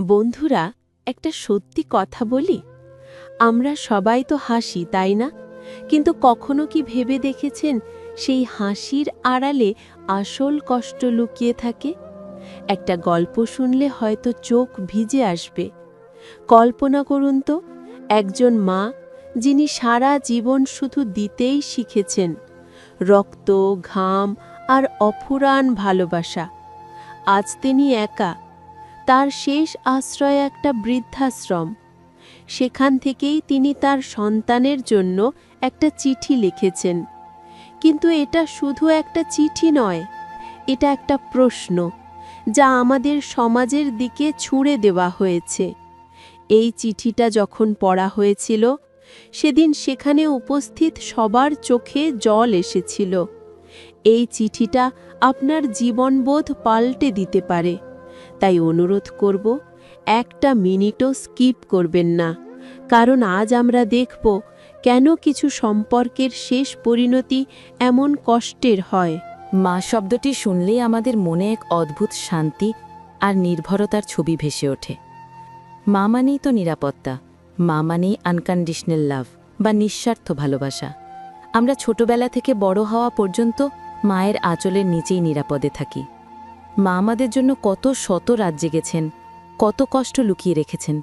বন্ধুরা, একটা সত্যি কথা বলি। আমরা সবাই তো হাসি, তাই না? কিন্তু কখনো কি ভেবে দেখেছেন সেই হাসির আড়ালে আসল কষ্ট লুকিয়ে থাকে? একটা গল্প শুনলে হয়তো চোখ ভিজে আসবে। কল্পনা করুন তো, একজন মা যিনি সারা জীবন শুধু দিতেই শিখেছেন রক্ত, ঘাম আর অফুরান ভালোবাসা। আজ তিনি একা তার শেষ আশ্রয় একটা বৃদ্ধাশ্রম। সেখান থেকেই তিনি তার সন্তানের জন্য একটা চিঠি লিখেছেন। কিন্তু এটা শুধু একটা চিঠি নয়, এটা একটা প্রশ্ন, যা আমাদের সমাজের দিকে ছুঁড়ে দেওয়া হয়েছে। এই চিঠিটা যখন পড়া হয়েছিল, সেদিন সেখানে উপস্থিত সবার চোখে জল এসেছিল। এই চিঠিটা আপনার জীবনবোধ পাল্টে দিতে পারে। তাই অনুরোধ করব, একটা মিনিটও স্কিপ করবেন না। কারণ আজ আমরা দেখব কেন কিছু সম্পর্কের শেষ পরিণতি এমন কষ্টের হয়। মা, শব্দটি শুনলেই আমাদের মনে এক অদ্ভুত শান্তি আর নির্ভরতার ছবি ভেসে ওঠে। মা মানেই তো নিরাপত্তা। মা মানেই আনকন্ডিশনাল লাভ বা নিঃস্বার্থ ভালোবাসা। আমরা ছোটবেলা থেকে বড় হওয়া পর্যন্ত মায়ের আঁচলের নিচেই নিরাপদে থাকি। মা আমাদের জন্য কত শত রাত জেগেছেন, কত কষ্ট লুকিয়ে রেখেছেন।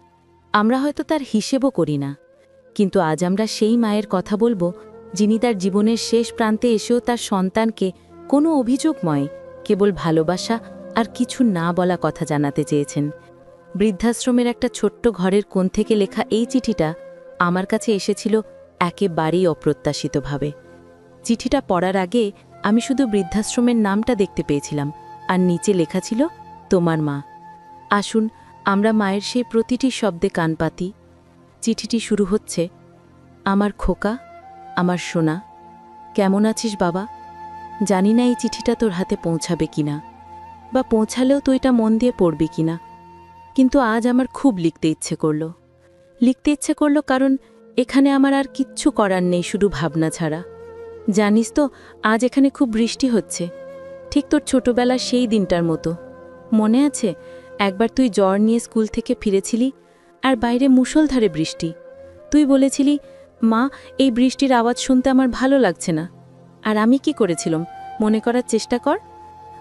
আমরা হয়তো তার হিসেবও করি না। কিন্তু আজ আমরা সেই মায়ের কথা বলব, যিনি তার জীবনের শেষ প্রান্তে এসেও তার সন্তানকে কোনো অভিযোগময়, কেবল ভালোবাসা আর কিছু না বলা কথা জানাতে চেয়েছেন। বৃদ্ধাশ্রমের একটা ছোট্ট ঘরের কোণ থেকে লেখা এই চিঠিটা আমার কাছে এসেছিল একেবারেই অপ্রত্যাশিতভাবে। চিঠিটা পড়ার আগে আমি শুধু বৃদ্ধাশ্রমের নামটা দেখতে পেয়েছিলাম। আর নিচে লেখা ছিল, তোমার মা। আসুন, আমরা মায়ের সেই প্রতিটি শব্দে কান পাতি। চিঠিটি শুরু হচ্ছে, আমার খোকা, আমার সোনা, কেমন আছিস বাবা? জানি না এই চিঠিটা তোর হাতে পৌঁছাবে কিনা, বা পৌঁছালেও তুই এটা মন দিয়ে পড়বি কিনা। কিন্তু আজ আমার খুব লিখতে ইচ্ছে করল। লিখতে ইচ্ছে করল কারণ এখানে আমার আর কিচ্ছু করার নেই শুধু ভাবনা ছাড়া। জানিস তো, আজ এখানে খুব বৃষ্টি হচ্ছে। ঠিক তোর ছোটবেলার সেই দিনটার মতো। মনে আছে, একবার তুই জ্বর নিয়ে স্কুল থেকে ফিরেছিলি আর বাইরে মুষলধারে বৃষ্টি। তুই বলেছিলি, মা, এই বৃষ্টির আওয়াজ শুনতে আমার ভালো লাগছে না। আর আমি কি করেছিলাম? মনে করার চেষ্টা কর।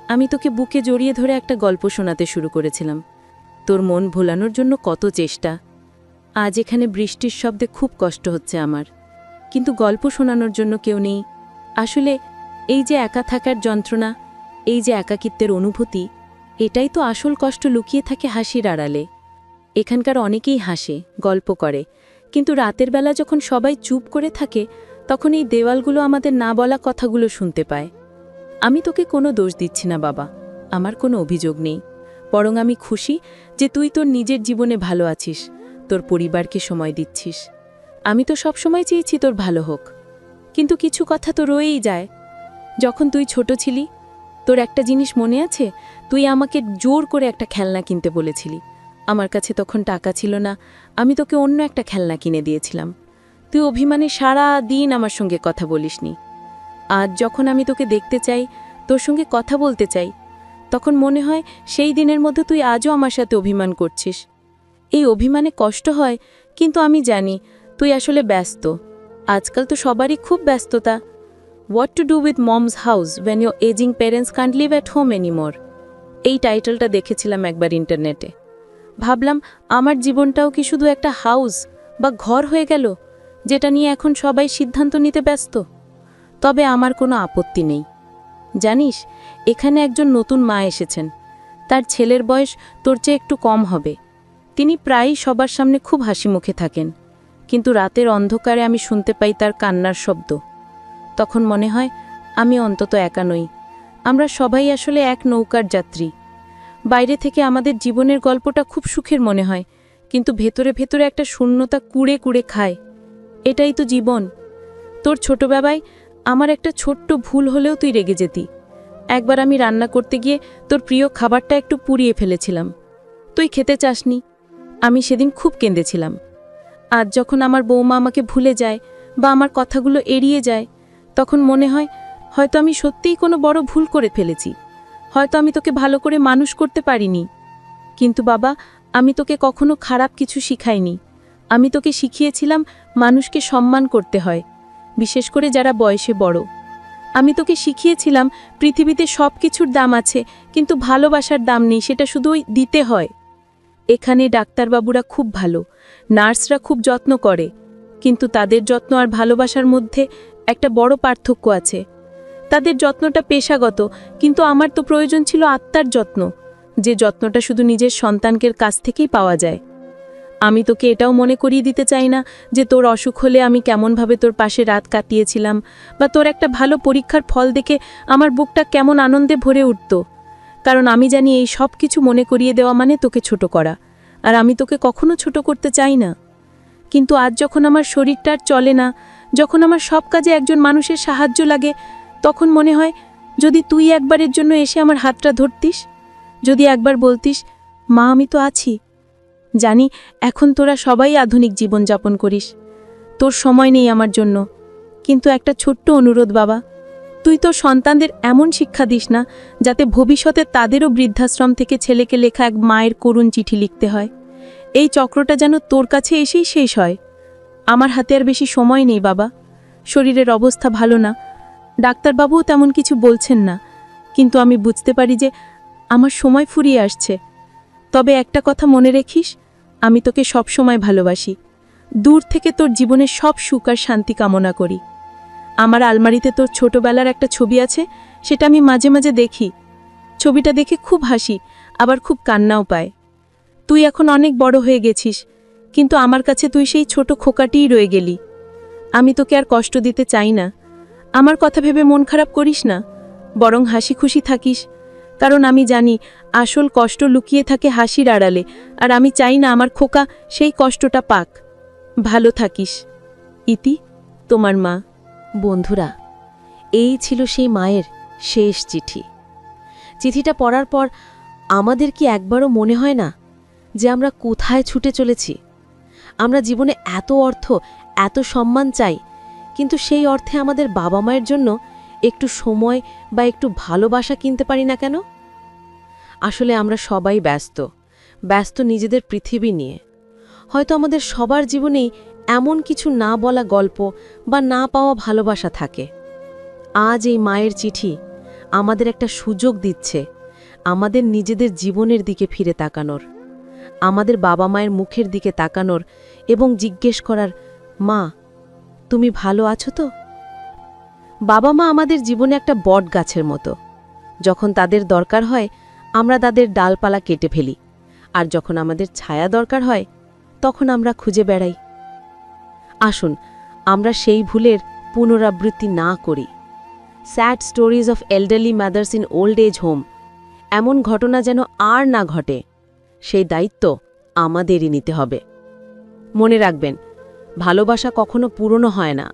আমি তোকে বুকে জড়িয়ে ধরে একটা গল্প শোনাতে শুরু করেছিলাম। তোর মন ভোলানোর জন্য কত চেষ্টা। আজ এখানে বৃষ্টির শব্দে খুব কষ্ট হচ্ছে আমার। কিন্তু গল্প শোনানোর জন্য কেউ নেই। আসলে এই যে একা থাকার যন্ত্রণা এই যে একাকিত্বের অনুভূতি, এটাই তো আসল কষ্ট লুকিয়ে থাকে হাসির আড়ালে। এখানকার অনেকেই হাসে, গল্প করে, কিন্তু রাতের বেলা যখন সবাই চুপ করে থাকে, তখন এই দেওয়ালগুলো আমাদের না বলা কথাগুলো শুনতে পায়। আমি তোকে কোনো দোষ দিচ্ছি না, বাবা, আমার কোনো অভিযোগ নেই। বরং আমি খুশি যে তুই তোর নিজের জীবনে ভালো আছিস, তোর পরিবারকে সময় দিচ্ছিস। আমি তো সবসময় চেয়েছি তোর ভালো হোক। কিন্তু কিছু কথা তো রয়েই যায়। যখন তুই ছোট ছিলি তোর একটা জিনিস মনে আছে? তুই আমাকে জোর করে একটা খেলনা কিনতে বলেছিলি। আমার কাছে তখন টাকা ছিল না। আমি তোকে অন্য একটা খেলনা কিনে দিয়েছিলাম। তুই অভিমানে সারা দিন আমার সঙ্গে কথা বলিসনি। আজ যখন আমি তোকে দেখতে চাই, তোর সঙ্গে কথা বলতে চাই, তখন মনে হয় সেই দিনের মধ্যে তুই আজও আমার সাথে অভিমান করছিস। এই অভিমানে কষ্ট হয়, কিন্তু আমি জানি তুই আসলে ব্যস্ত। আজকাল তো সবারই খুব ব্যস্ততা। What to do with mom's house when your aging parents can't live at home anymore এই টাইটেলটা দেখেছিলাম একবার ইন্টারনেটে ভাবলাম, আমার জীবনটাও কি শুধু একটা হাউস বা ঘর হয়ে গেল, যেটা নিয়ে এখন সবাই সিদ্ধান্ত নিতে ব্যস্ত? তবে আমার কোনো আপত্তি নেই। জানিস, এখানে একজন নতুন মা এসেছেন। তার ছেলের বয়স তোর চেয়ে একটু কম হবে। তিনি প্রায়ই সবার সামনে খুব হাসি মুখে থাকেন। কিন্তু রাতের অন্ধকারে আমি শুনতে পাই তার কান্নার শব্দ। তখন মনে হয়, আমি অন্তত একা নই। আমরা সবাই আসলে এক নৌকার যাত্রী। বাইরে থেকে আমাদের জীবনের গল্পটা খুব সুখের মনে হয়, কিন্তু ভেতরে ভেতরে একটা শূন্যতা কুড়ে কুড়ে খায়। এটাই তো জীবন। তোর ছোটবেলায় আমার একটা ছোট্ট ভুল হলেও তুই রেগে যেতি। একবার আমি রান্না করতে গিয়ে তোর প্রিয় খাবারটা একটু পুড়িয়ে ফেলেছিলাম। তুই খেতে চাসনি। আমি সেদিন খুব কেঁদেছিলাম। আজ যখন আমার বৌমা আমাকে ভুলে যায় বা আমার কথাগুলো এড়িয়ে যায় তখন মনে হয়, হয়তো আমি সত্যিই কোনো বড় ভুল করে ফেলেছি। হয়তো আমি তোকে ভালো করে মানুষ করতে পারিনি। কিন্তু বাবা, আমি তোকে কখনো খারাপ কিছু শিখাইনি। আমি তোকে শিখিয়েছিলাম মানুষকে সম্মান করতে হয়, বিশেষ করে যারা বয়সে বড়। আমি তোকে শিখিয়েছিলাম পৃথিবীতে সব কিছুর দাম আছে, কিন্তু ভালোবাসার দাম নেই, সেটা শুধু দিতে হয়। এখানে ডাক্তারবাবুরা খুব ভালো, নার্সরা খুব যত্ন করে, কিন্তু তাদের যত্ন আর ভালোবাসার মধ্যে একটা বড় পার্থক্য আছে। তাদের যত্নটা পেশাগত, কিন্তু আমার তো প্রয়োজন ছিল আত্মার যত্ন, যে যত্নটা শুধু নিজের সন্তানকের কাছ থেকেই পাওয়া যায়। আমি তোকে এটাও মনে করিয়ে দিতে চাই না যে তোর অসুখ হলে আমি কেমনভাবে তোর পাশে রাত কাটিয়েছিলাম, বা তোর একটা ভালো পরীক্ষার ফল দেখে আমার বুকটা কেমন আনন্দে ভরে উঠত। কারণ আমি জানি এই সব কিছু মনে করিয়ে দেওয়া মানে তোকে ছোট করা, আর আমি তোকে কখনো ছোট করতে চাই না। কিন্তু আজ যখন আমার শরীরটা আর চলে না যখন আমার সব কাজে একজন মানুষের সাহায্য লাগে, তখন মনে হয়, যদি তুই একবারের জন্য এসে আমার হাতটা ধরতিস, যদি একবার বলতিস, মা, আমি তো আছি। জানি, এখন তোরা সবাই আধুনিক জীবনযাপন করিস। তোর সময় নেই আমার জন্য। কিন্তু একটা ছোট্ট অনুরোধ, বাবা। তুই তোর সন্তানদের এমন শিক্ষা দিস না, যাতে ভবিষ্যতে তাদেরও বৃদ্ধাশ্রম থেকে ছেলেকে লেখা এক মায়ের করুণ চিঠি লিখতে হয়। এই চক্রটা যেন তোর কাছে এসেই শেষ হয়। আমার হাতে আর বেশি সময় নেই, বাবা। শরীরের অবস্থা ভালো না। ডাক্তারবাবুও তেমন কিছু বলছেন না। কিন্তু আমি বুঝতে পারি যে আমার সময় ফুরিয়ে আসছে। তবে একটা কথা মনে রেখিস, আমি তোকে সব সময় ভালোবাসি। দূর থেকে তোর জীবনের সব সুখ আর শান্তি কামনা করি। আমার আলমারিতে তোর ছোটবেলার একটা ছবি আছে, সেটা আমি মাঝে মাঝে দেখি। ছবিটা দেখে খুব হাসি, আবার খুব কান্নাও পায়। তুই এখন অনেক বড় হয়ে গেছিস কিন্তু আমার কাছে তুই সেই ছোট খোকাটিই রয়ে গেলি। আমি তোকে আর কষ্ট দিতে চাই না। আমার কথা ভেবে মন খারাপ করিস না। বরং হাসি খুশি থাকিস। কারণ আমি জানি, আসল কষ্ট লুকিয়ে থাকে হাসির আড়ালে, আর আমি চাই না আমার খোকা সেই কষ্টটা পাক। ভালো থাকিস। ইতি, তোমার মা। বন্ধুরা, এই ছিল সেই মায়ের শেষ চিঠি। চিঠিটা পড়ার পর আমাদের কি একবারও মনে হয় না যে আমরা কোথায় ছুটে চলেছি? আমরা জীবনে এত অর্থ, এত সম্মান চাই, কিন্তু সেই অর্থে আমাদের বাবা মায়ের জন্য একটু সময় বা একটু ভালোবাসা কিনতে পারি না কেন? আসলে আমরা সবাই ব্যস্ত ব্যস্ত নিজেদের পৃথিবী নিয়ে। হয়তো আমাদের সবার জীবনেই এমন কিছু না বলা গল্প বা না পাওয়া ভালোবাসা থাকে। আজ এই মায়ের চিঠি আমাদের একটা সুযোগ দিচ্ছে, আমাদের নিজেদের জীবনের দিকে ফিরে তাকানোর, আমাদের বাবা মায়ের মুখের দিকে তাকানোর এবং জিজ্ঞেস করার, মা, তুমি ভালো আছো তো? বাবা মা আমাদের জীবনে একটা বট গাছের মতো। যখন তাদের দরকার হয়, আমরা তাদের ডালপালা কেটে ফেলি। আর যখন আমাদের ছায়া দরকার হয়, তখন আমরা খুঁজে বেড়াই। আসুন, আমরা সেই ভুলের পুনরাবৃত্তি না করি। Sad stories of elderly mothers in old age home. এমন ঘটনা যেন আর না ঘটে। সেই দায়িত্ব আমাদেরই নিতে হবে। মনে রাখবেন, ভালোবাসা কখনো পুরনো হয় না।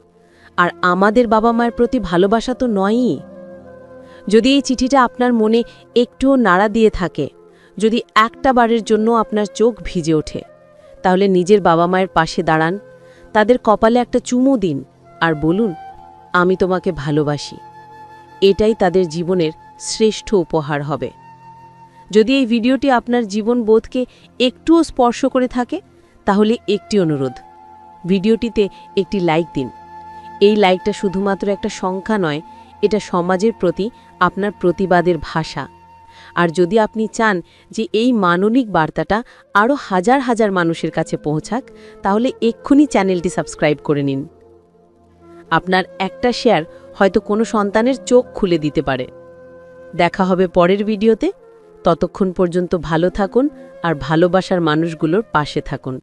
আর আমাদের বাবা মায়ের প্রতি ভালোবাসা তো নয়ই। যদি এই চিঠিটা আপনার মনে একটুও নাড়া দিয়ে থাকে, যদি একটা বারের জন্য আপনার চোখ ভিজে ওঠে, তাহলে নিজের বাবা মায়ের পাশে দাঁড়ান, তাদের কপালে একটা চুমু দিন আর বলুন, আমি তোমাকে ভালোবাসি। এটাই তাদের জীবনের শ্রেষ্ঠ উপহার হবে। যদি এই ভিডিওটি আপনার জীবন বোধকে একটুও স্পর্শ করে থাকে তাহলে একটি অনুরোধ। ভিডিওটিতে একটি লাইক দিন। এই লাইকটা শুধুমাত্র একটা সংখ্যা নয়, এটা সমাজের প্রতি আপনার প্রতিবাদের ভাষা। আর যদি আপনি চান যে এই মানবিক বার্তাটা আরও হাজার হাজার মানুষের কাছে পৌঁছাক, তাহলে এক্ষুনি চ্যানেলটি সাবস্ক্রাইব করে নিন। আপনার একটা শেয়ার হয়তো কোনো সন্তানের চোখ খুলে দিতে পারে। দেখা হবে পরের ভিডিওতে। ততক্ষণ পর্যন্ত ভালো থাকুন আর ভালোবাসার মানুষগুলোর পাশে থাকুন।